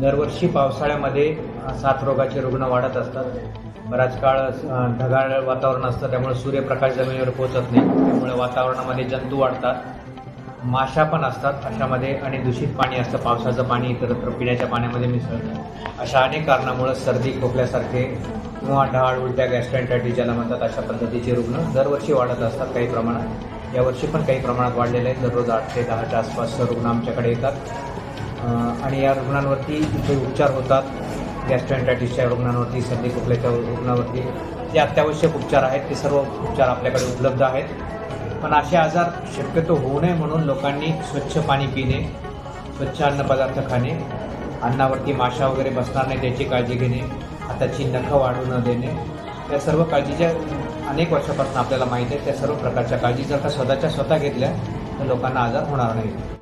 दरवर्षी पावसाळ्यामध्ये अ, साथरोगाचे रुग्ण वाढत असतात. बराच काळ ढगाळ वातावरण असतं त्यामुळे सूर्यप्रकाश जमिनीवर पोहोचत नाही. त्यामुळे वातावरणामध्ये जंतू वाढतात. माशा पण असतात अशामध्ये आणि दूषित पाणी असतं. पावसाचं पाणी इतरत्र पिण्याच्या पाण्यामध्ये मिसळतं. अशा अनेक कारणामुळे सर्दी खोकल्यासारखे किंवा ढाळ उलट्या गॅस्ट्रेंटायटिस ज्याला म्हणतात अशा पद्धतीचे रुग्ण दरवर्षी वाढत असतात काही प्रमाणात. यावर्षी पण काही प्रमाणात वाढलेले आहेत. दररोज आठ ते दहाच्या आसपास रुग्ण आमच्याकडे येतात. आणि या रुग्णांवरती इथे उपचार होतात. गॅस्ट्रोएन्टायटिसच्या रुग्णांवरती सर्दी खोकल्याच्या रुग्णांवरती. जे अत्यावश्यक उपचार आहेत ते सर्व उपचार आपल्याकडे उपलब्ध आहेत. पण असे आजार शक्यतो होऊ नये म्हणून लोकांनी स्वच्छ पाणी पिणे स्वच्छ अन्नपदार्थ खाणे अन्नावरती माशा वगैरे बसणार नाही त्याची काळजी घेणे हाताची नखं वाढू न देणे. या सर्व काळजीच्या अनेक वर्षापासून आपल्याला माहीत आहे त्या सर्व प्रकारच्या काळजी जर का स्वतःच्या स्वतः घेतल्या तर लोकांना आजार होणार नाही